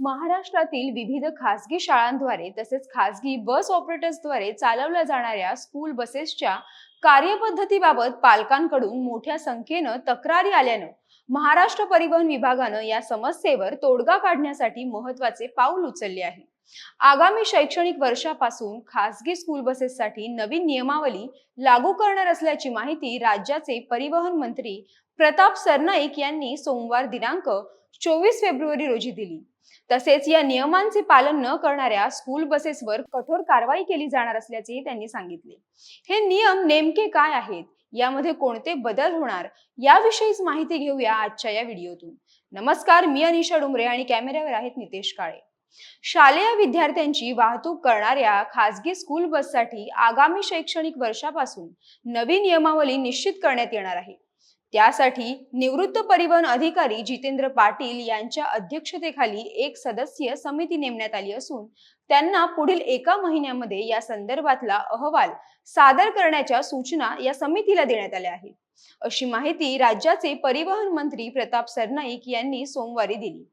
महाराष्ट्रातील विविध खासगी शाळांद्वारे तसेच खासगी बस ऑपरेटर्सद्वारे चालवल्या जाणाऱ्या स्कूल बसेसच्या कार्यपद्धतीबाबत पालकांकडून मोठ्या संख्येनं तक्रारी आल्यानं महाराष्ट्र परिवहन विभागानं या समस्येवर तोडगा काढण्यासाठी महत्त्वाचे पाऊल उचलले आहे. आगामी शैक्षणिक वर्षापासून खासगी स्कूल बसेससाठी नवीन नियमावली लागू करणार असल्याची माहिती राज्याचे परिवहन मंत्री प्रताप सरनाईक यांनी सोमवार दिनांक चोवीस फेब्रुवारी रोजी दिली. तसेच या नियमांचे पालन न करणाऱ्या स्कूल बसेसवर कठोर कारवाई केली जाणार असल्याचेही त्यांनी सांगितले. हे नियम नेमके काय आहेत? यामध्ये कोणते बदल होणार? याविषयीच माहिती घेऊया आजच्या या व्हिडिओतून. नमस्कार मी अनिशा डुमरे आणि कॅमेऱ्यावर आहेत नितेश काळे. शालेय विद्यार्थ्यांची वाहतूक करणाऱ्या खासगी स्कूल बससाठी आगामी शैक्षणिक वर्षापासून नवी नियमावली निश्चित करण्यात येणार आहे. त्यासाठी निवृत्त परिवहन अधिकारी जितेंद्र पाटील यांच्या अध्यक्षतेखाली एक सदस्यीय समिती नेमण्यात आली असून त्यांना पुढील एका महिन्यामध्ये या संदर्भातला अहवाल सादर करण्याच्या सूचना या समितीला देण्यात आल्या आहेत. अशी माहिती राज्याचे परिवहन मंत्री प्रताप सरनाईक यांनी सोमवारी दिली.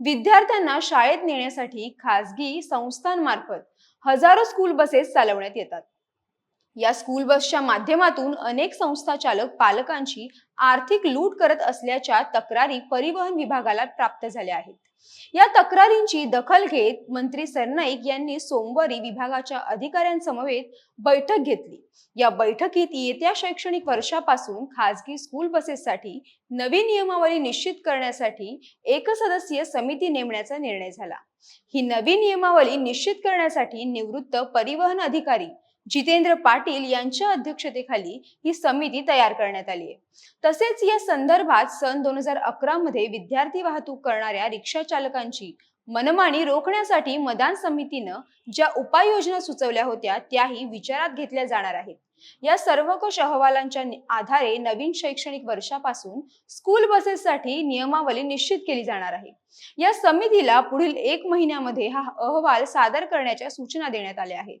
विद्यार्थ्यांना शाळेत नेण्यासाठी खासगी संस्थांमार्फत हजारो स्कूल बसेस चालवण्यात येतात. या स्कूल बसच्या माध्यमातून अनेक संस्था चालक पालकांची आर्थिक लूट करत असल्याच्या तक्रारी परिवहन विभागाला प्राप्त झाल्या आहेत. या तक्रारींची दखल घेत मंत्री सरनाईक यांनी सोमवारी विभागाच्या अधिकाऱ्यांसमवेत बैठक घेतली. या बैठकीत येत्या शैक्षणिक वर्षापासून खासगी स्कूल बसेससाठी नवी नियमावली निश्चित करण्यासाठी एक सदस्यीय समिती नेमण्याचा निर्णय झाला. ही नवी नियमावली निश्चित करण्यासाठी निवृत्त परिवहन अधिकारी जितेंद्र पाटील यांच्या अध्यक्षतेखाली ही समिती तयार करण्यात आली आहे. तसेच या संदर्भात सन दोन हजार अकरा मध्ये विद्यार्थी वाहतूक करणाऱ्या रिक्षा चालकांची मनमानी रोखण्यासाठी मदान समितीनं ज्या उपाययोजना सुचवल्या होत्या त्याही विचारात घेतल्या जाणार आहेत. या सर्वकष अहवालांच्या आधारे नवीन शैक्षणिक वर्षापासून स्कूल बसेससाठी नियमावली निश्चित केली जाणार आहे. या समितीला पुढील एक महिन्यामध्ये हा अहवाल सादर करण्याच्या सूचना देण्यात आल्या आहेत.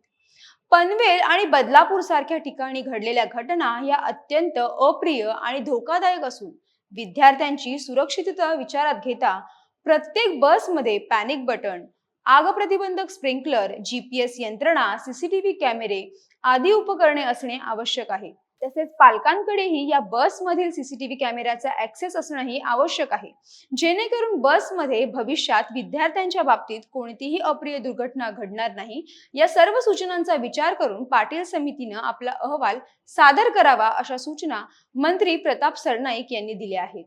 पनवेल आणि बदलापूर सारख्या ठिकाणी घडलेल्या घटना या अत्यंत अप्रिय आणि धोकादायक असून विद्यार्थ्यांची सुरक्षितता विचारात घेता प्रत्येक बसमध्ये पॅनिक बटन आग प्रतिबंधक स्प्रिंकलर जीपीएस यंत्रणा सीसीटीव्ही कॅमेरे आदी उपकरणे असणे आवश्यक आहे. तसेच पालकांकडेही या बसमधील सीसीटीव्ही कॅमेऱ्याचा ऍक्सेस असणंही आवश्यक आहे. जेणेकरून बसमध्ये भविष्यात विद्यार्थ्यांच्या बाबतीत कोणतीही अप्रिय दुर्घटना घडणार नाही या सर्व सूचनांचा विचार करून पाटील समितीनं आपला अहवाल सादर करावा अशा सूचना मंत्री प्रताप सरनाईक यांनी दिल्या आहेत.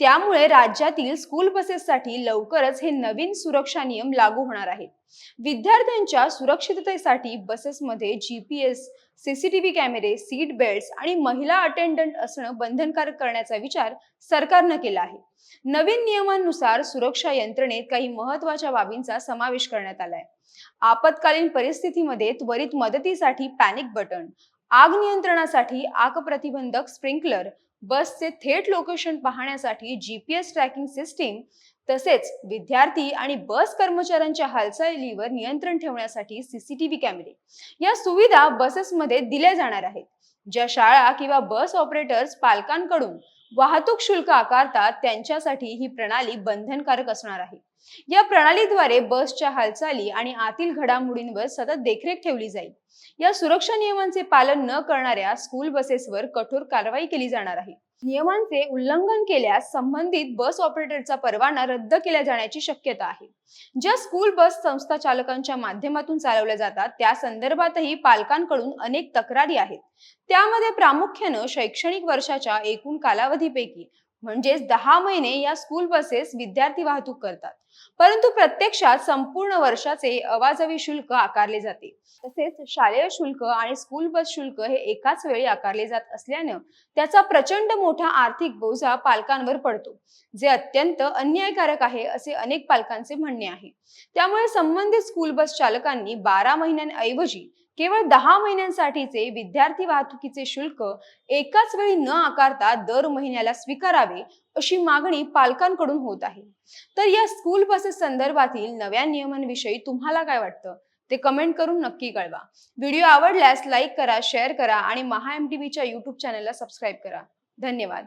त्यामुळे राज्यातील स्कूल बसेससाठी लवकरच हे नवीन सुरक्षा नियम लागू होणार आहेत. विद्यार्थ्यांच्या सुरक्षिततेसाठी बसेसमध्ये जीपीएस सीसीटीव्ही कॅमेरे सीट बेल्ट आणि महिला अटेंडंट असणं बंधनकारक करण्याचा विचार सरकारनं केला आहे. नवीन नियमांनुसार सुरक्षा यंत्रणेत काही महत्त्वाच्या बाबींचा समावेश करण्यात आलाय. आपत्कालीन परिस्थितीमध्ये त्वरित मदतीसाठी पॅनिक बटन आग नियंत्रणासाठी आग प्रतिबंधक स्प्रिंकलर बसचे थेट लोकेशन पाहण्यासाठी जीपीएस ट्रॅकिंग सिस्टीम तसेच विद्यार्थी आणि बस कर्मचाऱ्यांच्या हालचालीवर नियंत्रण ठेवण्यासाठी सीसीटीव्ही कॅमेरे या सुविधा बसेसमध्ये दिल्या जाणार आहेत. ज्या शाळा किंवा बस ऑपरेटर्स पालकांकडून वाहतूक शुल्क आकारतात त्यांच्यासाठी ही प्रणाली बंधनकारक असणार आहे. या प्रणालीद्वारे बसच्या हालचाली आणि आतील घडामोडींवर सतत देखरेख ठेवली जाईल. या सुरक्षा नियमांचे पालन न करणाऱ्या स्कूल बसेसवर कठोर कारवाई केली जाणार आहे. नियमांचे उल्लंघन केल्यास संबंधित बस ऑपरेटरचा परवाना रद्द केल्या जाण्याची शक्यता आहे. ज्या स्कूल बस संस्था चालकांच्या माध्यमातून चालवल्या जातात त्या संदर्भातही पालकांकडून अनेक तक्रारी आहेत. त्यामध्ये प्रामुख्यानं शैक्षणिक वर्षाच्या एकूण कालावधीपैकी म्हणजेच दहा महिने या स्कूल बसेस विद्यार्थी वाहतूक करतात. परंतु प्रत्यक्षात संपूर्ण वर्षाचे अवाजवी शुल्क आकारले जाते. तसेच शालेय शुल्क आणि स्कूल बस शुल्क हे एकाच वेळी आकारले जात असल्यानं त्याचा प्रचंड मोठा आर्थिक बोजा पालकांवर पडतो जे अत्यंत अन्यायकारक आहे असे अनेक पालकांचे म्हणणे आहे. त्यामुळे संबंधित स्कूल बस चालकांनी बारा महिन्यांऐवजी केवळ दहा महिन्यांसाठीचे विद्यार्थी वाहतुकीचे शुल्क एकाच वेळी न आकारता दर महिन्याला स्वीकारावे अशी मागणी पालकांकडून होत आहे. तर या स्कूल बसेस संदर्भातील नव्या नियमांविषयी तुम्हाला काय वाटतं? ते कमेंट करून नक्की कळवा. व्हिडिओ आवडल्यास लाईक करा शेअर करा आणि महा एम टी व्हीच्या युट्यूब चॅनलला सबस्क्राईब करा. धन्यवाद.